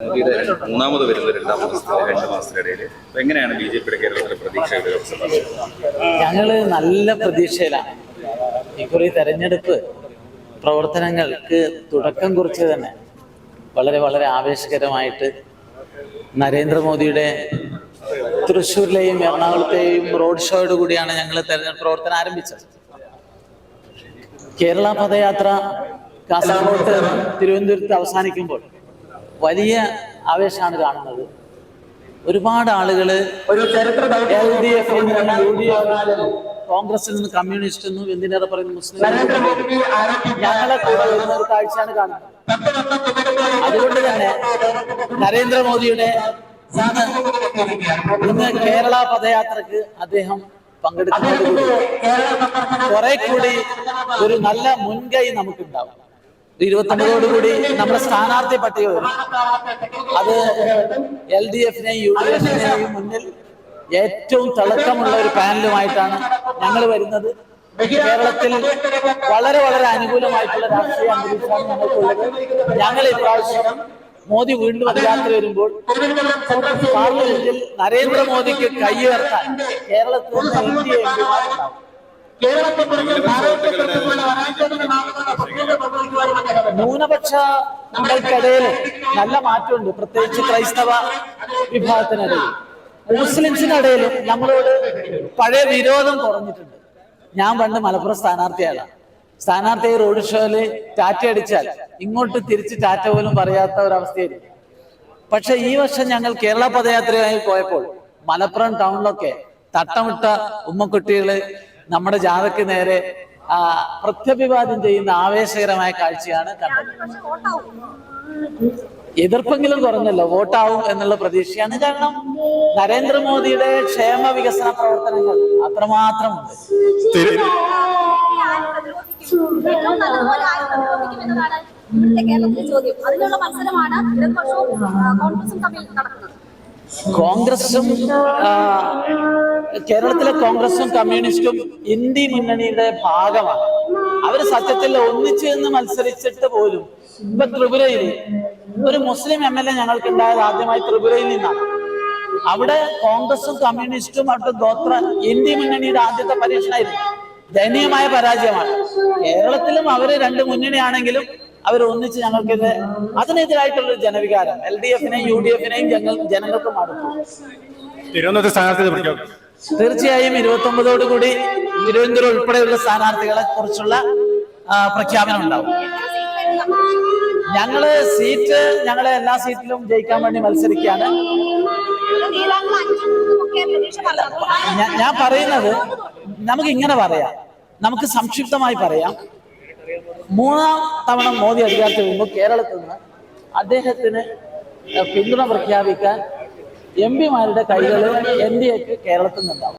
മോദിയുടെ മൂന്നാമത് വരുന്ന രണ്ടാം മാസത്തിലെ രണ്ട് മാസത്തിനിടയിൽ എങ്ങനെയാണ് ബി ജെ പിയുടെ കേരളത്തിലെ പ്രതീക്ഷയുടെ ഞങ്ങൾ നല്ല പ്രതീക്ഷയിലാണ്. ഇക്കുറി തെരഞ്ഞെടുപ്പ് പ്രവർത്തനങ്ങൾക്ക് തുടക്കം കുറിച്ച് തന്നെ വളരെ വളരെ ആവേശകരമായിട്ട് നരേന്ദ്രമോദിയുടെ തൃശ്ശൂരിലെയും എറണാകുളത്തെയും റോഡ് ഷോയോട് കൂടിയാണ് ഞങ്ങൾ തെരഞ്ഞെടുപ്പ് പ്രവർത്തനം ആരംഭിച്ചത്. കേരള പദയാത്ര കാസർഗോഡ് തിരുവനന്തപുരത്ത് അവസാനിക്കുമ്പോൾ വലിയ ആവേശമാണ് കാണുന്നത്. ഒരുപാട് ആളുകൾ എൽ ഡി എഫിൽ നിന്ന് യു ഡി എഫ് കോൺഗ്രസിൽ നിന്ന് കമ്മ്യൂണിസ്റ്റിൽ നിന്നും എന്തിനേറെ പറയുന്നു മുസ്ലിം ഞങ്ങളെ കൂടെ വരുന്ന ഒരു കാഴ്ചയാണ് കാണുന്നത്. അതുകൊണ്ട് തന്നെ നരേന്ദ്രമോദിയുടെ ഇന്ന് ഇന്ന് കേരള പദയാത്രക്ക് അദ്ദേഹം പങ്കെടുക്കുന്നത് കുറെ കൂടി ഒരു നല്ല മുൻകൈ നമുക്കുണ്ടാവും. ഇരുപത്തൊമ്പതോടുകൂടി നമ്മുടെ സ്ഥാനാർത്ഥി പട്ടിക വരും. അത് എൽ ഡി എഫിനെയും യു ഡി എഫിനെയും മുന്നിൽ ഏറ്റവും തിളക്കമുള്ള ഒരു പാനലുമായിട്ടാണ് ഞങ്ങൾ വരുന്നത്. കേരളത്തിൽ വളരെ വളരെ അനുകൂലമായിട്ടുള്ള രാഷ്ട്രീയ അന്തരീക്ഷമാണ് ഞങ്ങൾക്കുള്ളത്. ഞങ്ങൾ ഇപ്രാവശ്യം മോദി വീണ്ടും അധികാരത്തിൽ വരുമ്പോൾ പാർലമെന്റിൽ നരേന്ദ്രമോദിക്ക് കൈയുയർത്താൻ കേരളത്തിൽ നിന്ന് എൻ ഡി നമ്മൾക്കിടയിൽ നല്ല മാറ്റമുണ്ട്. പ്രത്യേകിച്ച് ക്രൈസ്തവ വിഭാഗത്തിനിടയിൽ. മുസ്ലിംസിനിടയിലും നമ്മളോട് പഴയ വിരോധം കുറഞ്ഞിട്ടുണ്ട് ഞാൻ പണ്ട് മലപ്പുറം സ്ഥാനാർത്ഥിയാണ്. സ്ഥാനാർത്ഥി റോഡ് ഷോയിൽ ടാറ്റ അടിച്ചാൽ ഇങ്ങോട്ട് തിരിച്ച് ടാറ്റ പോലും പറയാത്ത ഒരവസ്ഥയായിരുന്നു. പക്ഷെ ഈ വർഷം ഞങ്ങൾ കേരള പദയാത്രയായി പോയപ്പോൾ മലപ്പുറം ടൗണിലൊക്കെ തട്ടമിട്ട ഉമ്മക്കുട്ടികൾ നമ്മുടെ ജാഥയ്ക്ക് നേരെ പ്രത്യഭിവാദം ചെയ്യുന്ന ആവേശകരമായ കാഴ്ചയാണ് കണ്ടത്. എതിർപ്പെങ്കിലും കുറഞ്ഞല്ലോ വോട്ടാവും എന്നുള്ള പ്രതീക്ഷയാണ്. കാരണം നരേന്ദ്രമോദിയുടെ ക്ഷേമ വികസന പ്രവർത്തനങ്ങൾ കേരളത്തിലെ ചോദ്യം. അതിനുള്ള മത്സരമാണ് ഇടതുപക്ഷവും കോൺഗ്രസും തമ്മിൽ നടക്കുന്നത്. കോൺഗ്രസും കേരളത്തിലെ കോൺഗ്രസും കമ്മ്യൂണിസ്റ്റും ഇന്ത്യ മുന്നണിയുടെ ഭാഗമാണ്. അവർ സത്യത്തിൽ ഒന്നിച്ചു നിന്ന് മത്സരിച്ചിട്ട് പോലും ഇപ്പൊ ത്രിപുരയിൽ ഒരു മുസ്ലിം എം എൽ എ ഞങ്ങൾക്ക് ഉണ്ടായത് ആദ്യമായി ത്രിപുരയിൽ നിന്നാണ്. അവിടെ കോൺഗ്രസും കമ്മ്യൂണിസ്റ്റും അവിടുത്തെ ഗോത്ര ഇന്ത്യ മുന്നണിയുടെ ആദ്യത്തെ പരീക്ഷണമായിരുന്നു ദയനീയമായ പരാജയമാണ്. കേരളത്തിലും അവർ രണ്ട് മുന്നണിയാണെങ്കിലും അവർ ഒന്നിച്ച് ഞങ്ങൾക്കിത് അതിനെതിരായിട്ടുള്ള ഒരു ജനവികാരം എൽ ഡി എഫിനെയും യു ഡി എഫിനെയും ജനങ്ങൾ ജനങ്ങൾക്ക് മടുത്തു. തിരുവനന്തപുരത്ത് സ്ഥാനാർത്ഥി പ്രഖ്യാപിക്കും തീർച്ചയായും ഇരുപത്തി ഒമ്പതോട് കൂടി തിരുവനന്തപുരം ഉൾപ്പെടെയുള്ള സ്ഥാനാർത്ഥികളെ കുറിച്ചുള്ള പ്രഖ്യാപനം ഉണ്ടാവും. ഞങ്ങൾ സീറ്റ് ഞങ്ങളെ എല്ലാ സീറ്റിലും ജയിക്കാൻ വേണ്ടി മത്സരിക്കുകയാണ്. ഞാൻ പറയുന്നത് നമുക്ക് ഇങ്ങനെ പറയാം. നമുക്ക് സംക്ഷിപ്തമായി പറയാം. മൂന്നാം തവണ മോദി അധികാരത്തിൽ വരുമ്പോൾ കേരളത്തിൽ നിന്ന് അദ്ദേഹത്തിന് പിന്തുണ പ്രഖ്യാപിക്കാൻ എം പിമാരുടെ കൈകൾ എൻ ഡി എക്ക് കേരളത്തിൽ നിന്നുണ്ടാവും.